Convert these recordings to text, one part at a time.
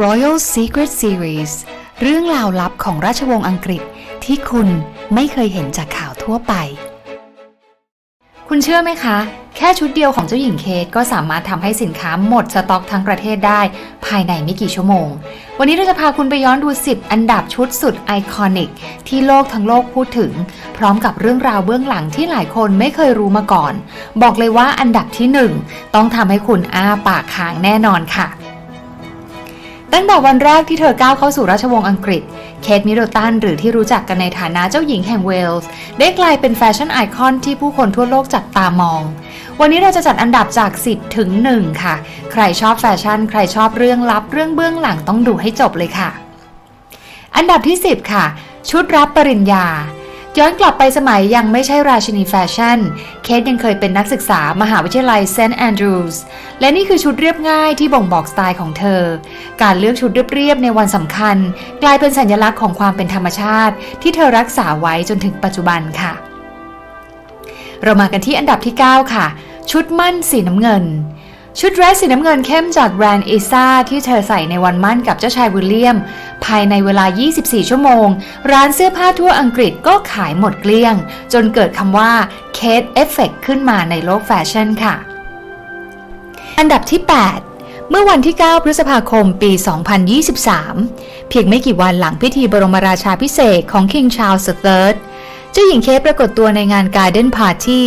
Royal Secret Series เรื่องราวลับของราชวงศ์อังกฤษที่คุณไม่เคยเห็นจากข่าวทั่วไป คุณเชื่อไหมคะ แค่ชุดเดียวของเจ้าหญิงเคทก็สามารถทำให้สินค้าหมดสต็อกทั้งประเทศได้ ภายในไม่กี่ชั่วโมง วันนี้เราจะพาคุณไปย้อนดู 10 อันดับชุดสุดไอคอนิก ที่โลกทั้งโลกพูดถึง พร้อมกับเรื่องราวเบื้องหลังที่หลายคนไม่เคยรู้มาก่อน บอกเลยว่าอันดับที่ 1 ต้องทำให้คุณอ้าปากค้างแน่นอนค่ะ ตั้งแต่วันแรกที่เธอก้าวเข้าสู่ราชวงศ์อังกฤษ เคทมิดเดิลตันหรือที่รู้จักกันในฐานะเจ้าหญิงแห่งเวลส์ ได้กลายเป็นแฟชั่นไอคอนที่ผู้คนทั่วโลกจับตามอง วันนี้เราจะจัดอันดับจาก 10 ถึง 1 ค่ะ ใครชอบแฟชั่น ใครชอบเรื่องลับเรื่องเบื้องหลังต้องดูให้จบเลยค่ะ อันดับที่ 10 ค่ะ ชุดรับปริญญา ย้อนกลับไปสมัยยังไม่ใช่ราชินีแฟชั่น เคทยังเคยเป็นนักศึกษามหาวิทยาลัยเซนต์แอนดรูสและนี่คือชุดเรียบง่ายที่บ่งบอกสไตล์ของเธอ การเลือกชุดเรียบๆในวันสำคัญ กลายเป็นสัญลักษณ์ของความเป็นธรรมชาติ ที่เธอรักษาไว้จนถึงปัจจุบันค่ะ เรามากันที่อันดับที่ 9 ค่ะ ชุดมั่นสีน้ำเงิน ชุดเดรสสีน้ำเงินเข้มจากแบรนด์อิซ่าที่เธอใส่ในวันมั่นกับเจ้าชายวิลเลียม ภายในเวลา 24 ชั่วโมง ร้านเสื้อผ้าทั่วอังกฤษก็ขายหมดเกลี้ยง จนเกิดคำว่าเคทเอฟเฟกขึ้นมาในโลกแฟชั่นค่ะ อันดับที่ 8เมื่อวันที่ 9 พฤษภาคม ปี 2023 เพียงไม่กี่วันหลังพิธีบรมราชาพิเศษของ King Charles III เจ้าหญิงเคทปรากฏตัวในงาน Garden Party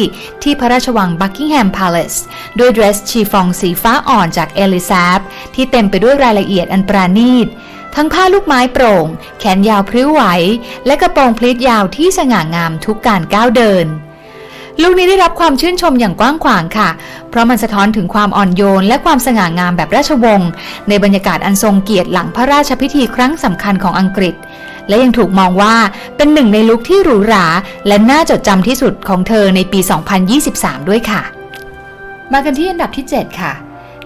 ที่พระราชวัง Buckingham Palace ด้วยเดรสชีฟองสีฟ้าอ่อนจากเอลิซาบที่เต็มไปด้วยรายละเอียดอันปราณีต ทั้งผ้าลูกไม้โปร่ง แขนยาวพริ้วไหว และกระโปรงพลีทยาวที่สง่างามทุกการก้าวเดินลูกนี้ได้รับความชื่นชมอย่างกว้างขวางค่ะ เพราะมันสะท้อนถึงความอ่อนโยน และความสง่างามแบบราชวงศ์ในบรรยากาศอันทรงเกียรติหลังพระราชพิธีครั้งสำคัญของอังกฤษ และยังถูกมองว่าเป็นหนึ่งในลุคที่หรูหรา และน่าจดจำที่สุดของเธอในปี 2023 ด้วยค่ะ มากันที่อันดับที่ 7 ค่ะ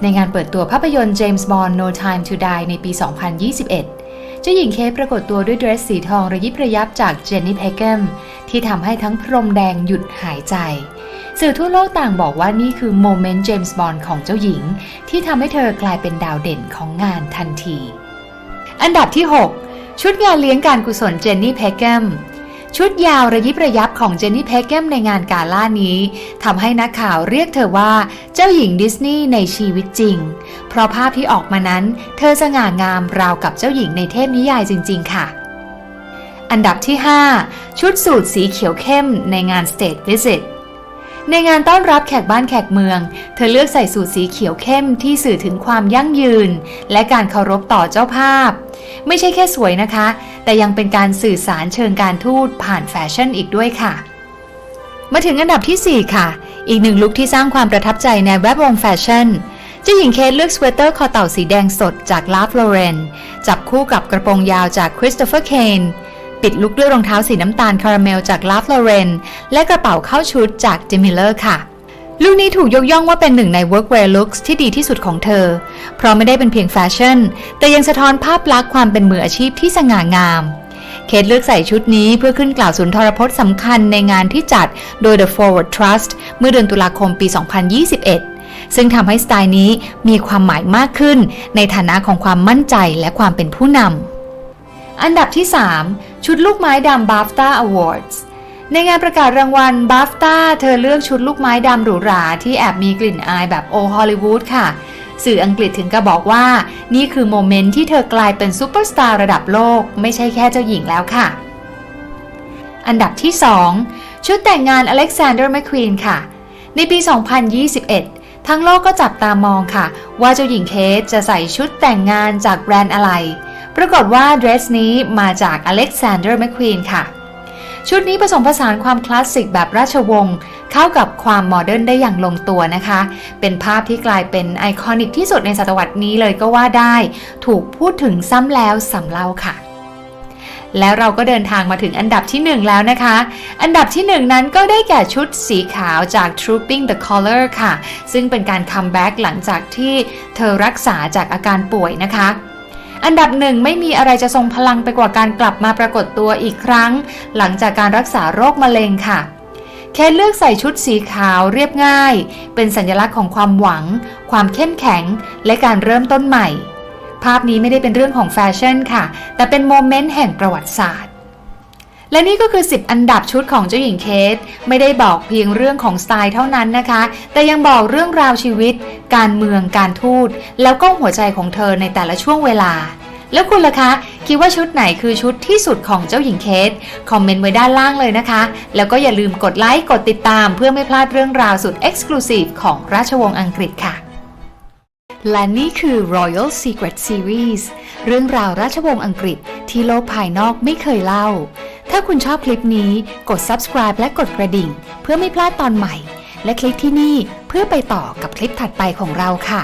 ในงานเปิดตัวภาพยนตร์ James Bond No Time to Die ในปี 2021เจ้าหญิงเคปรากฏตัวด้วยเดรสสีทองระยิบระยับจากเจนนี่เพเกมที่ทำให้ทั้งพรมแดงหยุดหายใจ สื่อทั่วโลกต่างบอกว่านี่คือโมเมนต์เจมส์บอนด์ของเจ้าหญิง ที่ทำให้เธอกลายเป็นดาวเด่นของงานทันที อันดับที่ 6 ชุดงานเลี้ยงการกุศลเจนนี่เพเกมชุดยาวระยิบระยับของเจนนี่เพเกมในงานกาล่านี้ทำให้นักข่าวเรียกเธอว่าเจ้าหญิงดิสนีย์ในชีวิตจริง เพราะภาพที่ออกมานั้น เธอสง่างามราวกับเจ้าหญิงในเทพนิยายจริง ๆ ค่ะ อันดับที่ 5 ชุดสูทสีเขียวเข้มในงาน State Visit ในงานต้อนรับแขกบ้านแขกเมือง เธอเลือกใส่สูทสีเขียวเข้มที่สื่อถึงความยั่งยืน และการเคารพต่อเจ้าภาพ ไม่ใช่แค่สวยนะคะ แต่ยังเป็นการสื่อสารเชิงการทูตผ่านแฟชั่นอีกด้วยค่ะ มาถึงอันดับที่ 4 ค่ะ อีกหนึ่งลุคที่สร้างความประทับใจในแวดวงแฟชั่นเจ้าหญิงเคทเลือกสเวตเตอร์คอเต่าสีแดงสดจากลาฟลอเรนจับคู่กับกระโปรงยาวจากคริสโตเฟอร์เคน ปิดลุคด้วยรองเท้าสีน้ำตาลคาราเมลจากลาฟลอเรนและกระเป๋าเข้าชุดจากเจมิเลอร์ค่ะลูกนี้ถูกยกย่องว่าเป็นหนึ่งใน workwear looks ที่ดีที่สุดของเธอ เพราะไม่ได้เป็นเพียงแฟชั่น แต่ยังสะท้อนภาพลักษณ์ความเป็นมืออาชีพที่สง่างาม เคทเลือกใส่ชุดนี้เพื่อขึ้นกล่าวสุนทรพจน์สำคัญในงานที่จัดโดย The Forward Trust เมื่อเดือนตุลาคมปี 2021 ซึ่งทำให้สไตล์นี้มีความหมายมากขึ้น ในฐานะของความมั่นใจและความเป็นผู้นำอันดับที่ 3 ชุดลูกไม้ดำ BAFTA Awards ในงานประกาศรางวัล BAFTA เธอเลือกชุดลูกไม้ดำหรูหรา ที่แอบมีกลิ่นอายแบบโอฮอลลีวูดค่ะ สื่ออังกฤษถึงกับบอกว่า นี่คือโมเมนต์ที่เธอกลายเป็นซูเปอร์สตาร์ระดับโลก ไม่ใช่แค่เจ้าหญิงแล้วค่ะ อันดับที่ 2 ชุดแต่งงานอเล็กซานเดอร์แมคควีนค่ะ ในปี 2021ทั้งโลกก็จับตามองค่ะ ว่าเจ้าหญิงเคทจะใส่ชุดแต่งงานจากแบรนด์อะไร ปรากฏว่าเดรสนี้มาจากอเล็กซานเดอร์แมคควีนค่ะ ชุดนี้ผสมผสานความคลาสสิกแบบราชวงศ์เข้ากับความโมเดิร์นได้อย่างลงตัวนะคะ เป็นภาพที่กลายเป็นไอคอนิกที่สุดในศตวรรษนี้เลยก็ว่าได้ ถูกพูดถึงซ้ำแล้วซ้ำเล่าค่ะแล้วเราก็เดินทางมาถึงอันดับที่ 1 แล้วนะคะ อันดับที่ 1 นั้นก็ได้แก่ชุดสีขาวจาก Trooping the Color ค่ะ ซึ่งเป็นการคัมแบ็กหลังจากที่เธอรักษาจากอาการป่วยนะคะ อันดับหนึ่งไม่มีอะไรจะทรงพลังไปกว่าการกลับมาปรากฏตัวอีกครั้ง หลังจากการรักษาโรคมะเร็งค่ะแค่เลือกใส่ชุดสีขาวเรียบง่าย เป็นสัญลักษณ์ของความหวัง ความเข้มแข็ง และการเริ่มต้นใหม่ ภาพนี้ไม่ได้เป็นเรื่องของแฟชั่นค่ะ แต่เป็นโมเมนต์แห่งประวัติศาสตร์ และนี่ก็คือ 10 อันดับชุดของเจ้าหญิงเคสไม่ได้บอกเพียงเรื่องของสไตล์เท่านั้นนะคะ แต่ยังบอกเรื่องราวชีวิต การเมืองการทูต แล้วก็หัวใจของเธอในแต่ละช่วงเวลา แล้วคุณล่ะคะ คิดว่าชุดไหนคือชุดที่สุดของเจ้าหญิงเคสคอมเมนต์ไว้ด้านล่างเลยนะคะ แล้วก็อย่าลืมกดไลค์กดติดตาม เพื่อไม่พลาดเรื่องราวสุด Exclusive ของราชวงศ์อังกฤษค่ะและนี่คือ Royal Secret Series เรื่องราวราชวงศ์อังกฤษที่โลกภายนอกไม่เคยเล่า ถ้าคุณชอบคลิปนี้กด subscribe และกดกระดิ่ง เพื่อไม่พลาดตอนใหม่ และคลิกที่นี่เพื่อไปต่อกับคลิปถัดไปของเราค่ะ